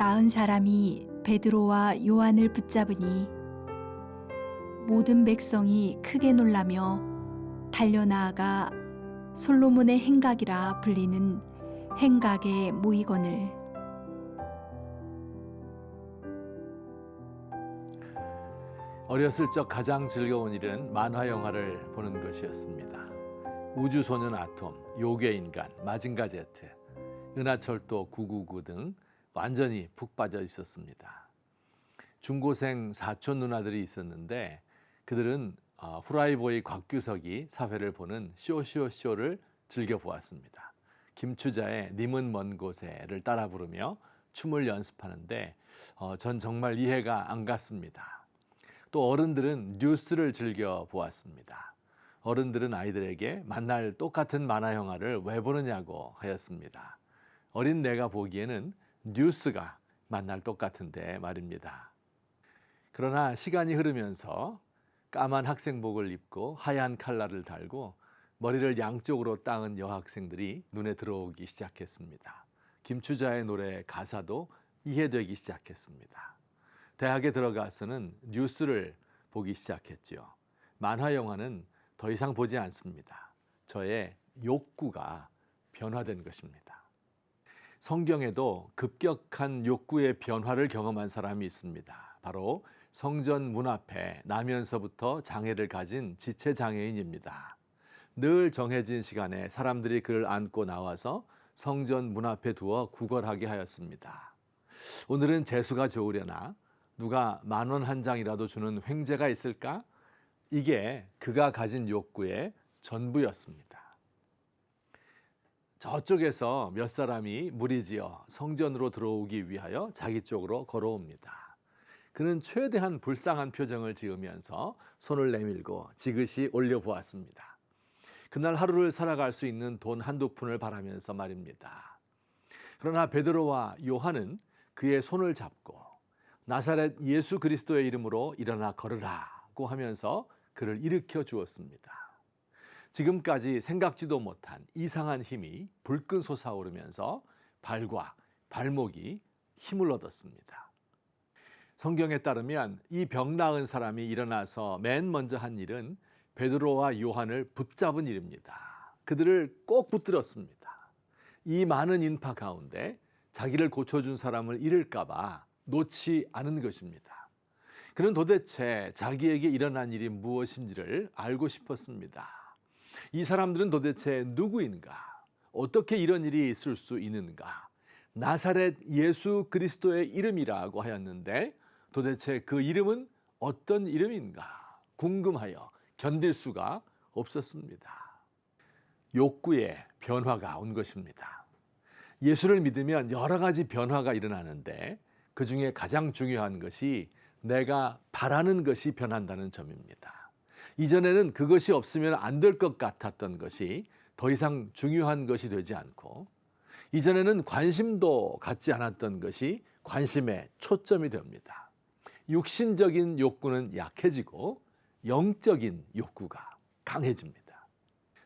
나은 사람이 베드로와 요한을 붙잡으니 모든 백성이 크게 놀라며 달려나아가 솔로몬의 행각이라 불리는 행각에 모이거늘 어렸을 적 가장 즐거운 일은 만화 영화를 보는 것이었습니다. 우주소년 아톰, 요괴인간, 마징가 제트, 은하철도 999 등 완전히 푹 빠져 있었습니다. 중고생 사촌 누나들이 있었는데 그들은 어, 후라이보이 곽규석이 사회를 보는 쇼쇼쇼를 즐겨 보았습니다. 김추자의 님은 먼 곳에를 따라 부르며 춤을 연습하는데 어, 전 정말 이해가 안 갔습니다. 또 어른들은 뉴스를 즐겨 보았습니다. 어른들은 아이들에게 만날 똑같은 만화 영화를 왜 보느냐고 하였습니다. 어린 내가 보기에는 뉴스가 만날 똑같은데 말입니다. 그러나 시간이 흐르면서 까만 학생복을 입고 하얀 칼라를 달고 머리를 양쪽으로 따은 여학생들이 눈에 들어오기 시작했습니다. 김추자의 노래 가사도 이해되기 시작했습니다. 대학에 들어가서는 뉴스를 보기 시작했지요. 만화 영화는 더 이상 보지 않습니다. 저의 욕구가 변화된 것입니다. 성경에도 급격한 욕구의 변화를 경험한 사람이 있습니다. 바로 성전 문 앞에 나면서부터 장애를 가진 지체 장애인입니다. 늘 정해진 시간에 사람들이 그를 안고 나와서 성전 문 앞에 두어 구걸하게 하였습니다. 오늘은 재수가 좋으려나 누가 만 원 한 장이라도 주는 횡재가 있을까? 이게 그가 가진 욕구의 전부였습니다. 저쪽에서 몇 사람이 무리지어 성전으로 들어오기 위하여 자기 쪽으로 걸어옵니다. 그는 최대한 불쌍한 표정을 지으면서 손을 내밀고 지그시 올려보았습니다. 그날 하루를 살아갈 수 있는 돈 한두 푼을 바라면서 말입니다. 그러나 베드로와 요한은 그의 손을 잡고 나사렛 예수 그리스도의 이름으로 일어나 걸으라고 하면서 그를 일으켜 주었습니다. 지금까지 생각지도 못한 이상한 힘이 불끈 솟아오르면서 발과 발목이 힘을 얻었습니다. 성경에 따르면 이 병 나은 사람이 일어나서 맨 먼저 한 일은 베드로와 요한을 붙잡은 일입니다. 그들을 꼭 붙들었습니다. 이 많은 인파 가운데 자기를 고쳐준 사람을 잃을까봐 놓지 않은 것입니다. 그는 도대체 자기에게 일어난 일이 무엇인지를 알고 싶었습니다. 이 사람들은 도대체 누구인가? 어떻게 이런 일이 있을 수 있는가? 나사렛 예수 그리스도의 이름이라고 하였는데 도대체 그 이름은 어떤 이름인가? 궁금하여 견딜 수가 없었습니다. 욕구의 변화가 온 것입니다. 예수를 믿으면 여러 가지 변화가 일어나는데 그 중에 가장 중요한 것이 내가 바라는 것이 변한다는 점입니다. 이전에는 그것이 없으면 안 될 것 같았던 것이 더 이상 중요한 것이 되지 않고 이전에는 관심도 갖지 않았던 것이 관심의 초점이 됩니다. 육신적인 욕구는 약해지고 영적인 욕구가 강해집니다.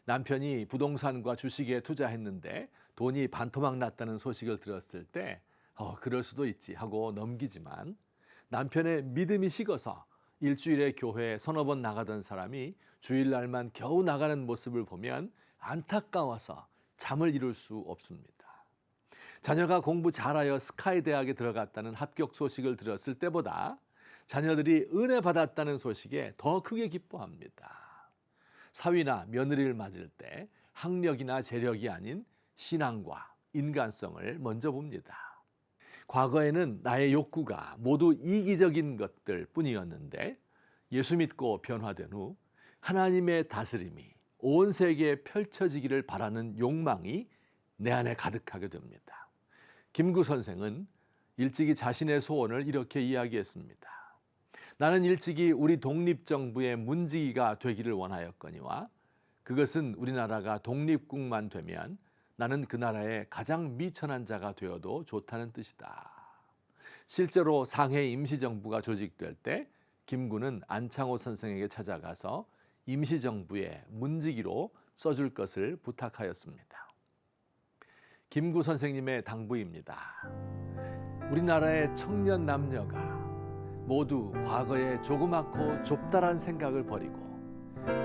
남편이 부동산과 주식에 투자했는데 돈이 반토막 났다는 소식을 들었을 때 어, 그럴 수도 있지 하고 넘기지만 남편의 믿음이 식어서 일주일에 교회에 서너 번 나가던 사람이 주일날만 겨우 나가는 모습을 보면 안타까워서 잠을 이룰 수 없습니다. 자녀가 공부 잘하여 스카이 대학에 들어갔다는 합격 소식을 들었을 때보다 자녀들이 은혜 받았다는 소식에 더 크게 기뻐합니다. 사위나 며느리를 맞을 때 학력이나 재력이 아닌 신앙과 인간성을 먼저 봅니다. 과거에는 나의 욕구가 모두 이기적인 것들 뿐이었는데 예수 믿고 변화된 후 하나님의 다스림이 온 세계에 펼쳐지기를 바라는 욕망이 내 안에 가득하게 됩니다. 김구 선생은 일찍이 자신의 소원을 이렇게 이야기했습니다. 나는 일찍이 우리 독립정부의 문지기가 되기를 원하였거니와 그것은 우리나라가 독립국만 되면 나는 그 나라의 가장 미천한 자가 되어도 좋다는 뜻이다. 실제로 상해 임시정부가 조직될 때 김구는 안창호 선생에게 찾아가서 임시정부의 문지기로 써줄 것을 부탁하였습니다. 김구 선생님의 당부입니다. 우리나라의 청년 남녀가 모두 과거의 조그맣고 좁다란 생각을 버리고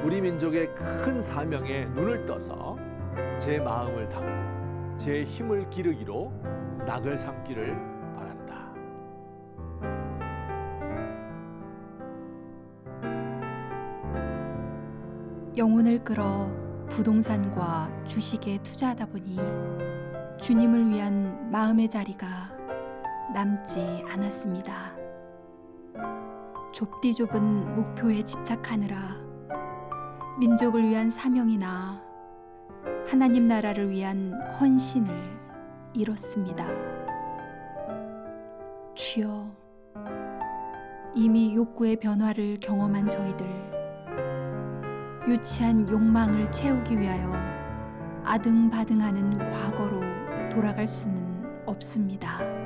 우리 민족의 큰 사명에 눈을 떠서 제 마음을 닫고 제 힘을 기르기로 낙을 삼기를 바란다. 영혼을 끌어 부동산과 주식에 투자하다 보니 주님을 위한 마음의 자리가 남지 않았습니다. 좁디 좁은 목표에 집착하느라 민족을 위한 사명이나 하나님 나라를 위한 헌신을 잃었습니다. 주여, 이미 욕구의 변화를 경험한 저희들 유치한 욕망을 채우기 위하여 아등바등하는 과거로 돌아갈 수는 없습니다.